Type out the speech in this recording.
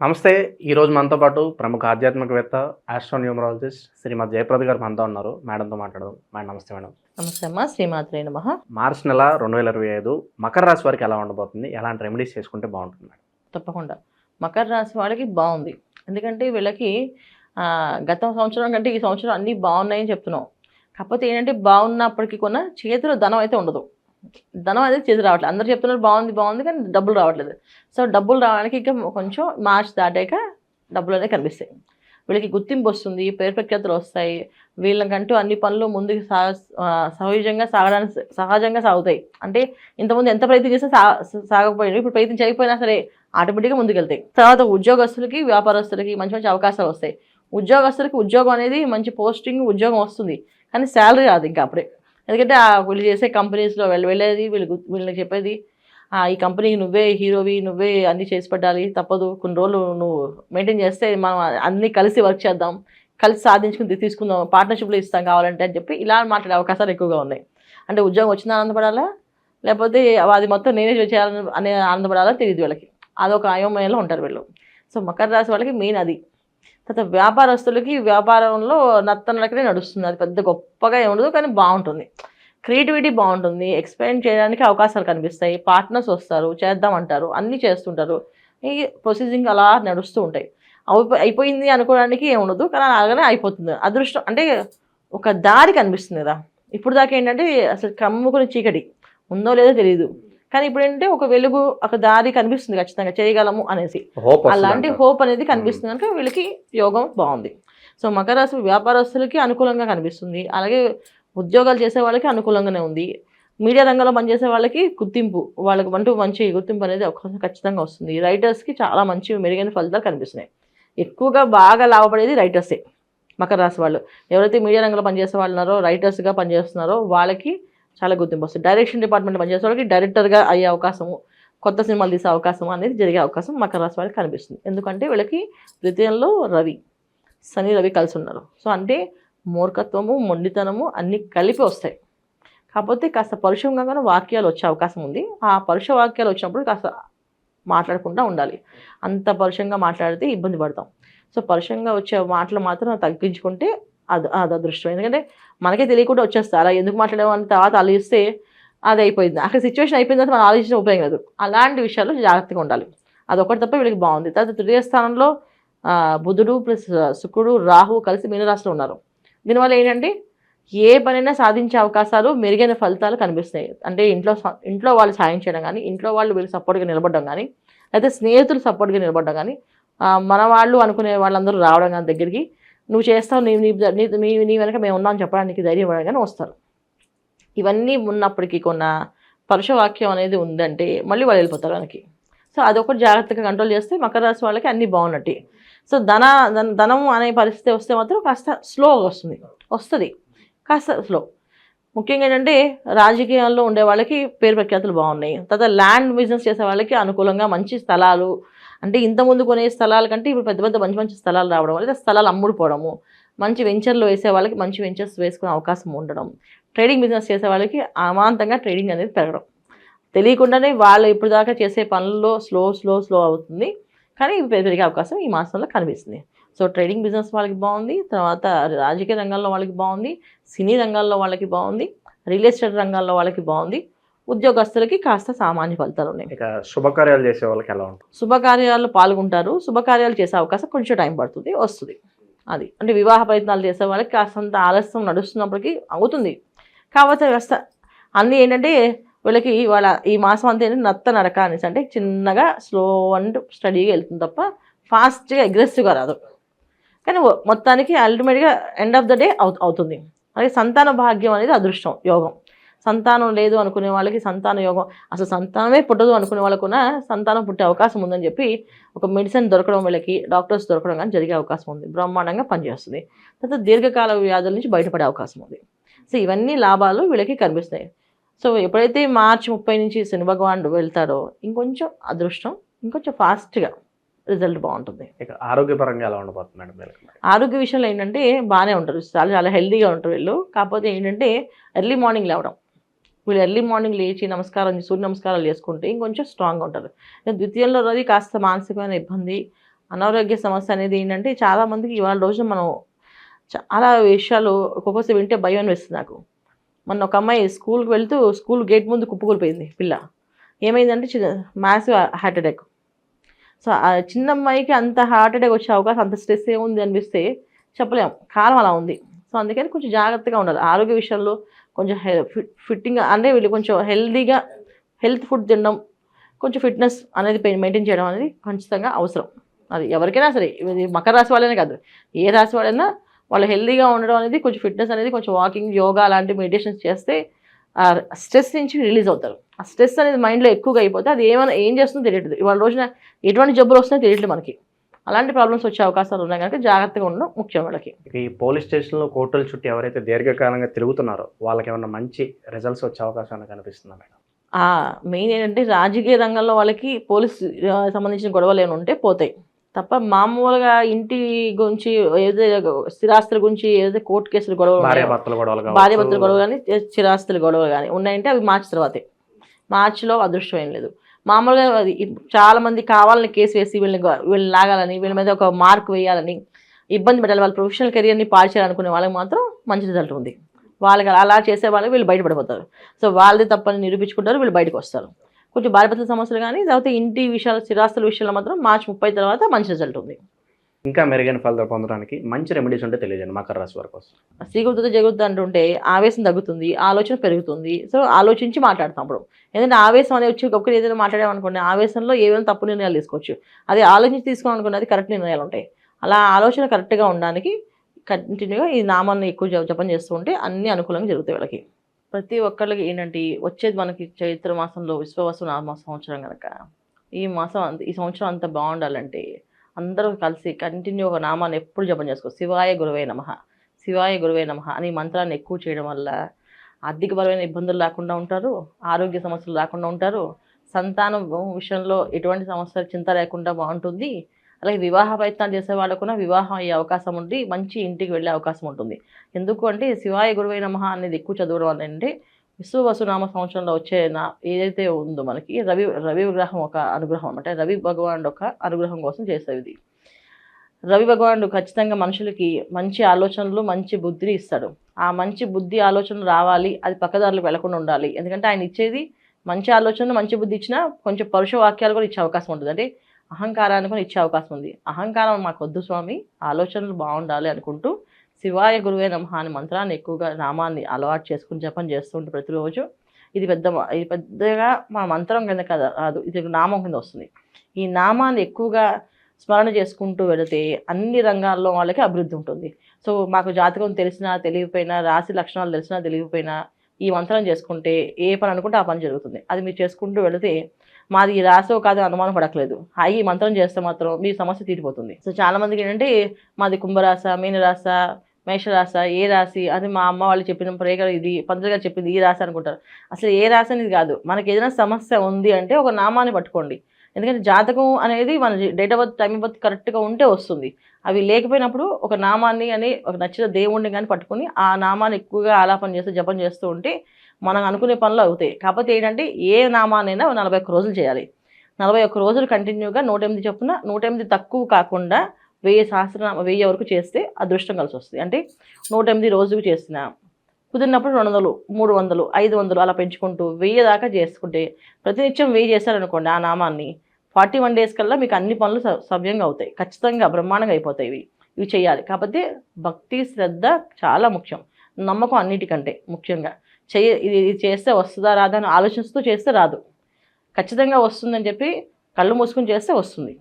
నమస్తే ఈ రోజు మనతో పాటు ప్రముఖ ఆధ్యాత్మికవేత్త ఆస్ట్రోన్యూమరాలజిస్ట్ శ్రీమతి జయప్రద గారు మనతో ఉన్నారు. మేడంతో మాట్లాడదాం. మేడం నమస్తే మేడం. నమస్తే అమ్మా శ్రీమాత్రే నమ. మార్చి నెల రెండు వేల ఇరవై ఐదు మకర రాశి వారికి ఎలా ఉండబోతుంది? ఎలాంటి రెమెడీస్ చేసుకుంటే బాగుంటుంది మేడం? తప్పకుండా. మకర రాశి వాళ్ళకి బాగుంది. ఎందుకంటే వీళ్ళకి గత సంవత్సరం కంటే ఈ సంవత్సరం అన్నీ బాగున్నాయని చెప్తున్నాం. కాకపోతే ఏంటంటే బాగున్నప్పటికీ కూడా చేతిలో ధనం అయితే ఉండదు. ధనం అనేది చేతి రావట్లేదు. అందరు చెప్తున్నారు బాగుంది బాగుంది కానీ డబ్బులు రావట్లేదు. సో డబ్బులు రావడానికి ఇంకా కొంచెం మార్చ్ దాటాక డబ్బులు అనేది కనిపిస్తాయి. వీళ్ళకి గుర్తింపు వస్తుంది పేరు ప్రఖ్యాతులు వస్తాయి. వీళ్ళకంటూ అన్ని పనులు ముందుకు సా సహజంగా సాగడానికి సహజంగా సాగుతాయి. అంటే ఇంతకుముందు ఎంత ప్రయత్నం చేసినా సా సాగకపోయినా ఇప్పుడు ప్రయత్నం చేయకపోయినా సరే ఆటోమేటిక్గా ముందుకెళ్తాయి. తర్వాత ఉద్యోగస్తులకి వ్యాపారస్తులకి మంచి మంచి అవకాశాలు వస్తాయి. ఉద్యోగస్తులకి ఉద్యోగం అనేది మంచి పోస్టింగ్ ఉద్యోగం వస్తుంది. కానీ శాలరీ రాదు ఇంకా అప్పుడే. ఎందుకంటే ఆ వీళ్ళు చేసే కంపెనీస్లో వెళ్ళి వెళ్ళేది వీళ్ళు గు- వీళ్ళకి చెప్పేది "ఆ, ఈ కంపెనీకి నువ్వే హీరోవి నువ్వే అన్నీ చేసి పెట్టాలి తప్పదు. కొన్ని రోజులు నువ్వు మెయింటైన్ చేస్తే మనం అన్నీ కలిసి వర్క్ చేద్దాం కలిసి సాధించుకుని తీసుకుందాం పార్ట్నర్షిప్లో ఇస్తాం కావాలంటే అని చెప్పి ఇలా మాట్లాడే అవకాశాలు ఎక్కువగా ఉన్నాయి. అంటే ఉద్యోగం వచ్చిందా ఆనందపడాలా? లేకపోతే అది మొత్తం నేనే చేయాలని అనే ఆనందపడాలా? తెలియదు వీళ్ళకి. అదొక అయోమయంలో ఉంటారు వీళ్ళు. సో మకర రాశి వాళ్ళకి మెయిన్ అది. తర్వాత వ్యాపారస్తులకి వ్యాపారంలో నత్తనడకనే నడుస్తుంది. అది పెద్ద గొప్పగా ఏముండదు కానీ బాగుంటుంది. క్రియేటివిటీ బాగుంటుంది. ఎక్స్ప్లెయిన్ చేయడానికి అవకాశాలు కనిపిస్తాయి. పార్ట్నర్స్ వస్తారు చేద్దామంటారు అన్నీ చేస్తుంటారు. ఈ ప్రొసీజింగ్ అలా నడుస్తూ ఉంటాయి. అయిపోయింది అనుకోవడానికి ఏముండదు కానీ అలాగనే అయిపోతుంది. అదృష్టం అంటే ఒక దారి కనిపిస్తుంది కదా. ఇప్పుడు దాకా ఏంటంటే అసలు కమ్ముకుని చీకటి ఉందో లేదో తెలియదు కానీ ఇప్పుడు ఏంటంటే ఒక వెలుగు ఒక దారి కనిపిస్తుంది ఖచ్చితంగా చేయగలము అనేసి. అలాంటి హోప్ అనేది కనిపిస్తుంది కనుక వీళ్ళకి యోగం బాగుంది. సో మకర రాశి వ్యాపారస్తులకి అనుకూలంగా కనిపిస్తుంది. అలాగే ఉద్యోగాలు చేసే వాళ్ళకి అనుకూలంగానే ఉంది. మీడియా రంగంలో పనిచేసే వాళ్ళకి గుర్తింపు వాళ్ళకి అంటూ మంచి గుర్తింపు అనేది ఒక ఖచ్చితంగా వస్తుంది. రైటర్స్కి చాలా మంచి మెరుగైన ఫలితాలు కనిపిస్తున్నాయి. ఎక్కువగా బాగా లాభపడేది రైటర్సే మకర రాశి వాళ్ళు. ఎవరైతే మీడియా రంగంలో పనిచేసే వాళ్ళు ఉన్నారో రైటర్స్గా పనిచేస్తున్నారో వాళ్ళకి చాలా గుర్తింపు వస్తుంది డైరెక్షన్ డిపార్ట్మెంట్ పనిచేసే వాళ్ళకి డైరెక్టర్గా అయ్యే అవకాశము కొత్త సినిమాలు తీసే అవకాశం అనేది జరిగే అవకాశం మకర రాశి వాళ్ళకి కనిపిస్తుంది. ఎందుకంటే వీళ్ళకి ద్వితీయంలో రవి శని రవి కలిసి ఉన్నారు. సో అంటే మూర్ఖత్వము మొండితనము అన్నీ కలిపి వస్తాయి. కాకపోతే కాస్త పరుషంగా వాక్యాలు వచ్చే అవకాశం ఉంది. ఆ పరుష వాక్యాలు వచ్చినప్పుడు కాస్త మాట్లాడకుండా ఉండాలి. అంత పరుషంగా మాట్లాడితే ఇబ్బంది పడతాం. సో పరుషంగా వచ్చే మాటలు మాత్రం తగ్గించుకుంటే అది అది అదృష్టం. ఎందుకంటే మనకే తెలియకుండా వచ్చేస్తా. అలా ఎందుకు మాట్లాడేమని తర్వాత ఆలోచిస్తే అది అయిపోయింది. అక్కడ సిచ్యువేషన్ అయిపోయిన తర్వాత మనం ఆలోచించిన ఉపయోగం లేదు. అలాంటి విషయాల్లో జాగ్రత్తగా ఉండాలి. అదొకటి తప్ప వీళ్ళకి బాగుంది. తర్వాత తృతీయ స్థానంలో బుధుడు ప్లస్ శుక్రుడు రాహు కలిసి మీనరాశిలో ఉన్నారు. దీనివల్ల ఏంటంటే ఏ పనైనా సాధించే అవకాశాలు మెరుగైన ఫలితాలు కనిపిస్తాయి. అంటే ఇంట్లో స- ఇంట్లో వాళ్ళు సాయం చేయడం కానీ ఇంట్లో వాళ్ళు వీళ్ళు సపోర్ట్గా నిలబడడం కానీ లేకపోతే స్నేహితులు సపోర్ట్గా నిలబడడం కానీ మన వాళ్ళు అనుకునే వాళ్ళందరూ రావడం కానీ దగ్గరికి నువ్వు చేస్తావు నీ నీ నీ నీ వెనక మేము ఉన్నాం చెప్పడానికి ధైర్యం ఇవ్వడానికి వస్తారు. ఇవన్నీ ఉన్నప్పటికీ కొన్న పరుషవాక్యం అనేది ఉందంటే మళ్ళీ వాళ్ళు వెళ్ళిపోతారు వెనక్కి. సో అదొకటి జాగ్రత్తగా కంట్రోల్ చేస్తే మకర రాశి వాళ్ళకి అన్నీ బాగున్నట్టు. సో ధన ధన- ధనం అనే పరిస్థితి వస్తే మాత్రం కాస్త స్లోగా వస్తుంది. వస్తుంది. కాస్త స్లో ముఖ్యంగా ఏంటంటే రాజకీయాల్లో ఉండే వాళ్ళకి పేరు ప్రఖ్యాతులు బాగున్నాయి. తర్వాత ల్యాండ్ బిజినెస్ చేసే వాళ్ళకి అనుకూలంగా మంచి స్థలాలు అంటే ఇంతకుముందు కొనే స్థలాల కంటే ఇప్పుడు పెద్ద పెద్ద మంచి మంచి స్థలాలు రావడం లేదా స్థలాలు అమ్ముడుపోవడము మంచి వెంచర్లు వేసే వాళ్ళకి మంచి వెంచర్స్ వేసుకునే అవకాశం ఉండడం ట్రేడింగ్ బిజినెస్ చేసే వాళ్ళకి అమాంతంగా ట్రేడింగ్ అనేది పెరగడం. తెలియకుండానే వాళ్ళు ఇప్పుడు దాకా చేసే పనుల్లో స్లో స్లో స్లో అవుతుంది. కానీ పెరిగే అవకాశం ఈ మాసంలో కనిపిస్తుంది. సో ట్రేడింగ్ బిజినెస్ వాళ్ళకి బాగుంది తర్వాత రాజకీయ రంగంలో వాళ్ళకి బాగుంది సినీ రంగాల్లో వాళ్ళకి బాగుంది రియల్ ఎస్టేట్ రంగాల్లో వాళ్ళకి బాగుంది. ఉద్యోగస్తులకి కాస్త సామాన్య ఫలితాలు ఉన్నాయి. ఇక శుభకార్యాలు చేసే వాళ్ళకి ఎలా ఉంటుంది? శుభకార్యాల్లో పాల్గొంటారు. శుభకార్యాలు చేసే అవకాశం కొంచెం టైం పడుతుంది వస్తుంది. అది అంటే వివాహ ప్రయత్నాలు చేసే వాళ్ళకి కాస్తంత ఆలస్యం నడుస్తున్నప్పటికీ అవుతుంది. కాకపోతే వ్యవస్థ అన్నీ ఏంటంటే వీళ్ళకి వాళ్ళ ఈ మాసం అంతా ఏంటంటే నత్త నడక అనేసి అంటే చిన్నగా స్లో అండ్ స్టడీగా వెళ్తుంది తప్ప ఫాస్ట్గా అగ్రెసివ్గా రాదు. కానీ మొత్తానికి అల్టిమేట్గా ఎండ్ ఆఫ్ ద డే అవు అవుతుంది. అలాగే సంతాన భాగ్యం అనేది అదృష్టం యోగం. సంతానం లేదు అనుకునే వాళ్ళకి సంతాన యోగం. అసలు సంతానమే పుట్టదు అనుకునే వాళ్ళకు కూడా సంతానం పుట్టే అవకాశం ఉందని చెప్పి ఒక మెడిసిన్ దొరకడం వీళ్ళకి డాక్టర్స్ దొరకడం కానీ జరిగే అవకాశం ఉంది. బ్రహ్మాండంగా పనిచేస్తుంది. తర్వాత దీర్ఘకాల వ్యాధుల నుంచి బయటపడే అవకాశం ఉంది. సో ఇవన్నీ లాభాలు వీళ్ళకి కనిపిస్తాయి సో ఎప్పుడైతే మార్చి ముప్పై నుంచి శని భగవానుడు వెళ్తాడో ఇంకొంచెం అదృష్టం ఇంకొంచెం ఫాస్ట్గా రిజల్ట్ బాగుంటుంది. ఇక ఆరోగ్యపరంగా ఎలా ఉండబోతుంది మేడం? ఆరోగ్య విషయంలో ఏంటంటే బాగానే ఉంటారు. చాలా చాలా హెల్తీగా ఉంటారు వీళ్ళు. కాకపోతే ఏంటంటే ఎర్లీ మార్నింగ్ లేవడం. వీళ్ళు ఎర్లీ మార్నింగ్ లేచి నమస్కారం సూర్య నమస్కారాలు చేసుకుంటే ఇంకొంచెం స్ట్రాంగ్గా ఉంటారు. ద్వితీయంలో రవి కాస్త మానసికమైన ఇబ్బంది. అనారోగ్య సమస్య అనేది ఏంటంటే చాలా మందికి ఇవాళ రోజున మనం చాలా విషయాలు ఒక్కొక్కసారి వింటే భయం అనిపిస్తుంది నాకు. మొన్న ఒక అమ్మాయి స్కూల్కి వెళ్తూ స్కూల్ గేట్ ముందు కుప్పకూలిపోయింది పిల్ల. ఏమైందంటే మ్యాసివ్ హార్ట్ అటాక్. సో ఆ చిన్న అమ్మాయికి అంత హార్ట్ అటాక్ వచ్చే అవకాశం అంత స్ట్రెస్ ఏముంది అనిపిస్తే చెప్పలేము కాలం అలా ఉంది. సో అందుకని కొంచెం జాగ్రత్తగా ఉండాలి. ఆరోగ్య విషయంలో కొంచెం ఫిట్ ఫిట్టింగ్ అంటే వీళ్ళు కొంచెం హెల్దీగా హెల్త్ ఫుడ్ తినడం కొంచెం ఫిట్నెస్ అనేది మెయింటైన్ చేయడం అనేది ఖచ్చితంగా అవసరం. అది ఎవరికైనా సరే. ఇది మకర రాశి వాళ్ళనే కాదు. ఏ రాశి వాళ్ళైనా వాళ్ళు హెల్దీగా ఉండడం అనేది కొంచెం ఫిట్నెస్ అనేది కొంచెం వాకింగ్ యోగా అలాంటి మెడిటేషన్స్ చేస్తే స్ట్రెస్ నుంచి రిలీజ్ అవుతారు. ఆ స్ట్రెస్ అనేది మైండ్లో ఎక్కువగా అయిపోతే అది ఏమైనా ఏం చేస్తుందో తెలియదు ఇవాళ రోజున ఎటువంటి జబ్బులు వస్తున్నాయో తెలియట్లేదు మనకి. అలాంటి ప్రాబ్లమ్స్ వచ్చే అవకాశాలు ఉన్నాయి కనుక జాగ్రత్తగా ఉండడం ముఖ్యం వాళ్ళకి. ఈ పోలీస్ స్టేషన్లో కోర్టుల చుట్టూ ఎవరైతే దీర్ఘకాలంగా తిరుగుతున్నారో వాళ్ళకి ఏమన్నా మంచి రిజల్ట్స్ వచ్చే అవకాశం ఏమైనా కనిపిస్తుందా మేడం? ఆ మెయిన్ ఏంటంటే రాజకీయ రంగంలో వాళ్ళకి పోలీస్ ఆ, సంబంధించిన గొడవలు ఏమైనా ఉంటే పోతాయి. తప్ప మామూలుగా ఇంటి గురించి ఏదైతే స్థిరాస్తుల గురించి ఏదైతే కోర్టు కేసులు గొడవలు భార్య భర్తల గొడవలు కానీ స్థిరాస్తుల గొడవలు కానీ ఉన్నాయంటే అవి మార్చి తర్వాతే. మార్చిలో అదృష్టం ఏం లేదు. మామూలుగా చాలా మంది కావాలని కేసు వేసి వీళ్ళని వీళ్ళని లాగాలని వీళ్ళ మీద ఒక మార్క్ వేయాలని ఇబ్బంది పెట్టాలి. వాళ్ళ ప్రొఫెషనల్ కెరియర్ని పాడు చేయాలనుకునే వాళ్ళకి మాత్రం మంచి రిజల్ట్ ఉంది. వాళ్ళకి అలా చేసే వాళ్ళకి వీళ్ళు బయటపడిపోతారు. సో వాళ్ళది తప్పని నిరూపించుకుంటారు వీళ్ళు బయటకు వస్తారు. కొంచెం భార్యభర్తల సమస్యలు కానీ లేకపోతే ఇంటి విషయాలు స్థిరాస్తుల విషయంలో మాత్రం మార్చి ముప్పై తర్వాత మంచి రిజల్ట్ ఉంది. ఇంకా మెరుగైన ఫలితాలు పొందడానికి మంచి రెమెడీస్ ఉంటే తెలియజేయండి మకర రాశి వారి కోసం. శ్రీగుర్తుతో జరుగుతుంది అంటుంటే ఆవేశం తగ్గుతుంది ఆలోచన పెరుగుతుంది. సో ఆలోచించి మాట్లాడతాం అప్పుడు ఎందుకంటే ఆవేశం అనేది వచ్చి ఒకరు ఏదైనా మాట్లాడామనుకోండి ఆవేశంలో ఏమైనా తప్పు నిర్ణయాలు తీసుకోవచ్చు. అది ఆలోచించి తీసుకోవాలనుకోండి అది కరెక్ట్ నిర్ణయాలు ఉంటాయి. అలా ఆలోచన కరెక్ట్గా ఉండడానికి కంటిన్యూగా ఈ నామాన్ని ఎక్కువ జప- జపం చేస్తూ ఉంటే అన్ని అనుకూలంగా జరుగుతాయి వాళ్ళకి. ప్రతి ఒక్కళ్ళకి ఏంటంటే వచ్చేది మనకి చైత్ర మాసంలో విశ్వవసు నామ సంవత్సరం కనుక ఈ మాసం అంత ఈ సంవత్సరం అంత బాగుండాలంటే అందరూ కలిసి కంటిన్యూ ఒక నామాన్ని ఎప్పుడు జపం చేసుకో శివాయ గురువే నమ శివాయ గురువే నమ అని మంత్రాన్ని ఎక్కువ చేయడం వల్ల ఆర్థికపరమైన ఇబ్బందులు లేకుండా ఉంటారు ఆరోగ్య సమస్యలు లేకుండా ఉంటారు సంతానం విషయంలో ఎటువంటి సమస్య చింత లేకుండా బాగుంటుంది. అలాగే వివాహ ప్రయత్నాలు చేసే వాళ్ళకు కూడా వివాహం అయ్యే అవకాశం ఉండి మంచి ఇంటికి వెళ్ళే అవకాశం ఉంటుంది. ఎందుకు అంటే శివాయ గురువై నమః అనేది ఎక్కువ చదవడం వల్ల అంటే విశ్వవసునామ సంవత్సరంలో వచ్చే నా ఏదైతే ఉందో మనకి రవి రవి విగ్రహం ఒక అనుగ్రహం అంటే రవి భగవానుడు ఒక అనుగ్రహం కోసం చేసేది. ఇది రవి భగవానుడు ఖచ్చితంగా మనుషులకి మంచి ఆలోచనలు మంచి బుద్ధిని ఇస్తాడు. ఆ మంచి బుద్ధి ఆలోచనలు రావాలి అది పక్కదారులకు వెళ్ళకుండా ఉండాలి. ఎందుకంటే ఆయన ఇచ్చేది మంచి ఆలోచనలు మంచి బుద్ధి ఇచ్చినా కొంచెం పరుష వాక్యాలు కూడా ఇచ్చే అవకాశం ఉంటుంది. అంటే అహంకారాన్ని కూడా ఇచ్చే అవకాశం ఉంది. అహంకారం మాకు వద్దు స్వామి ఆలోచనలు బాగుండాలి అనుకుంటూ శివాయ గురువే నమః అనే మంత్రాన్ని ఎక్కువగా నామాన్ని అలవాటు చేసుకుని జపం చేస్తుంటే ప్రతిరోజు. ఇది పెద్ద ఇది పెద్దగా మా మంత్రం కింద కదా ఇది నామం కింద వస్తుంది. ఈ నామాన్ని ఎక్కువగా స్మరణ చేసుకుంటూ వెళితే అన్ని రంగాల్లో వాళ్ళకి అభివృద్ధి ఉంటుంది. సో మాకు జాతకం తెలిసినా తెలియకపోయినా రాశి లక్షణాలు తెలిసినా తెలియకపోయినా ఈ మంత్రం చేసుకుంటే ఏ పని అనుకుంటే ఆ పని జరుగుతుంది. అది మీరు చేసుకుంటూ వెళితే మాది ఈ రాసో కాదు అనుమానం పడట్లేదు. హాయి మంత్రం చేస్తే మాత్రం మీ సమస్య తీరిపోతుంది. సో చాలా మందికి ఏంటంటే మాది కుంభరాశ మీనరాశ మేషరాశ ఏ రాశి అని మా అమ్మ వాళ్ళు చెప్పిన ప్రేగలు ఇది పంతులుగా చెప్పింది ఈ రాశి అనుకుంటారు. అసలు ఏ రాశి అనేది కాదు. మనకి ఏదైనా సమస్య ఉంది అంటే ఒక నామాన్ని పట్టుకోండి. ఎందుకంటే జాతకం అనేది మన date of birth time birth కరెక్ట్గా ఉంటే వస్తుంది. అవి లేకపోయినప్పుడు ఒక నామాన్ని అని ఒక నచ్చిన దేవుణ్ణి కానీ పట్టుకొని ఆ నామాన్ని ఎక్కువగా ఆలాపన చేస్తూ జపం చేస్తూ ఉంటే మనం అనుకునే పనులు అవుతాయి. కాకపోతే ఏంటంటే ఏ నామానైనా నలభై ఒక్క రోజులు చేయాలి. నలభై ఒక్క రోజులు కంటిన్యూగా నూట ఎనిమిది చొప్పున నూట ఎనిమిది తక్కువ కాకుండా వెయ్యి సహస్రనామ వెయ్యి వరకు చేస్తే అదృష్టం కలిసి వస్తుంది. అంటే నూట ఎనిమిది రోజుకు చేసిన కుదిరినప్పుడు రెండు వందలు మూడు వందలు ఐదు వందలు అలా పెంచుకుంటూ వెయ్యి దాకా చేసుకుంటే ప్రతినిత్యం వెయ్యి చేశారనుకోండి ఆ నామాన్ని ఫార్టీ వన్ డేస్ కల్లా మీకు అన్ని పనులు స- సవ్యంగా అవుతాయి. ఖచ్చితంగా బ్రహ్మాండంగా అయిపోతాయి ఇవి. ఇవి చేయాలి. కాకపోతే భక్తి శ్రద్ధ చాలా ముఖ్యం. నమ్మకం అన్నిటికంటే ముఖ్యంగా. చేయ ఇది ఇది చేస్తే వస్తుందా రాదా అని ఆలోచిస్తూ చేస్తే రాదు. ఖచ్చితంగా వస్తుందని చెప్పి కళ్ళు మూసుకుని చేస్తే వస్తుంది.